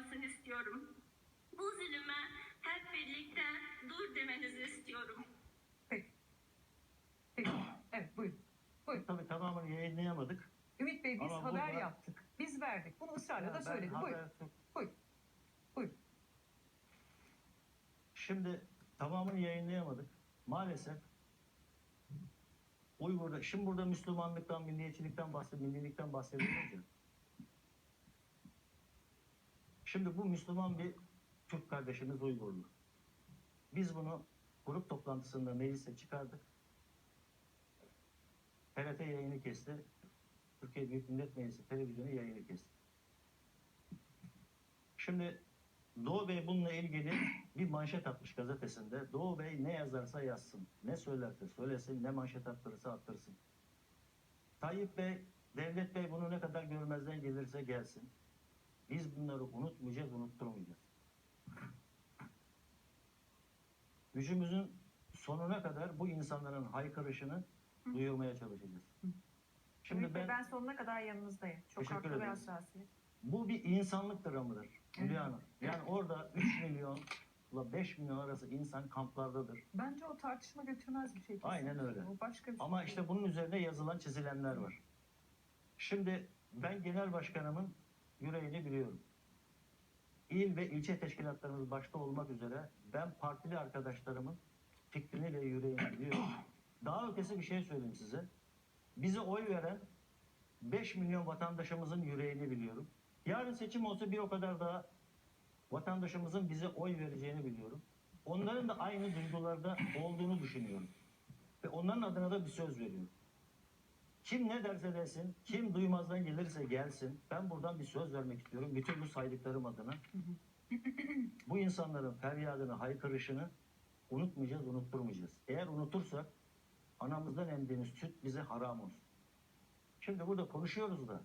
evvel yapmasını istiyorum. Bu zulüme hep birlikte dur demenizi istiyorum. Peki. Peki. Evet buyurun. Buyurun. Tabii tamamını yayınlayamadık. Ümit Bey biz Ama haber burada- yaptık. Biz verdik. Bunu ısrarla da Ben söyledim. haber Buyurun. Buyurun. Buyurun. Şimdi tamamını yayınlayamadık. Maalesef Uygur'da, şimdi burada Müslümanlıktan, milliyetçilikten bahsediyor, millilikten bahsediyoruz ya. Şimdi bu Müslüman bir Türk kardeşimiz Uygurlu. Biz bunu grup toplantısında meclise çıkardık. TRT yayını kesti. Türkiye Büyük Millet Meclisi televizyonu yayını kesti. Şimdi Doğu Bey bununla ilgili bir manşet atmış gazetesinde. Doğu Bey ne yazarsa yazsın, ne söylerse söylesin, ne manşet attırırsa attırsın. Tayyip Bey, Devlet Bey bunu ne kadar görmezden gelirse gelsin. Biz bunları unutmayacağız, unutturmayacağız. Gücümüzün sonuna kadar bu insanların haykırışını duyurmaya çalışacağız. Şimdi Ümit Bey, ben, ben sonuna kadar yanınızdayım. Çok haklı ve ederim. hassasiyet. bu bir insanlık dramıdır Hülya. Hanım. Yani orada 3 milyon ile 5 milyon arası insan kamplardadır. Bence o tartışma götürmez bir şey. kesinlikle. Aynen öyle. O başka bir şey. Ama işte bunun üzerine yazılan çizilenler var. Şimdi ben genel başkanımın yüreğini biliyorum. İl ve ilçe teşkilatlarımız başta olmak üzere ben partili arkadaşlarımın fikrini ve yüreğini biliyorum. Daha ötesi bir şey söyleyeyim size. Bize oy veren 5 milyon vatandaşımızın yüreğini biliyorum. Yarın seçim olsa bir o kadar daha vatandaşımızın bize oy vereceğini biliyorum. Onların da aynı duygularda olduğunu düşünüyorum. Ve onların adına da bir söz veriyorum. Kim ne derse desin, kim duymazdan gelirse gelsin. Ben buradan bir söz vermek istiyorum. Bütün bu saydıklarım adına. bu insanların feryadını, haykırışını unutmayacağız, unutturmayacağız. Eğer unutursak anamızdan emdiğimiz süt bize haram olsun. Şimdi burada konuşuyoruz da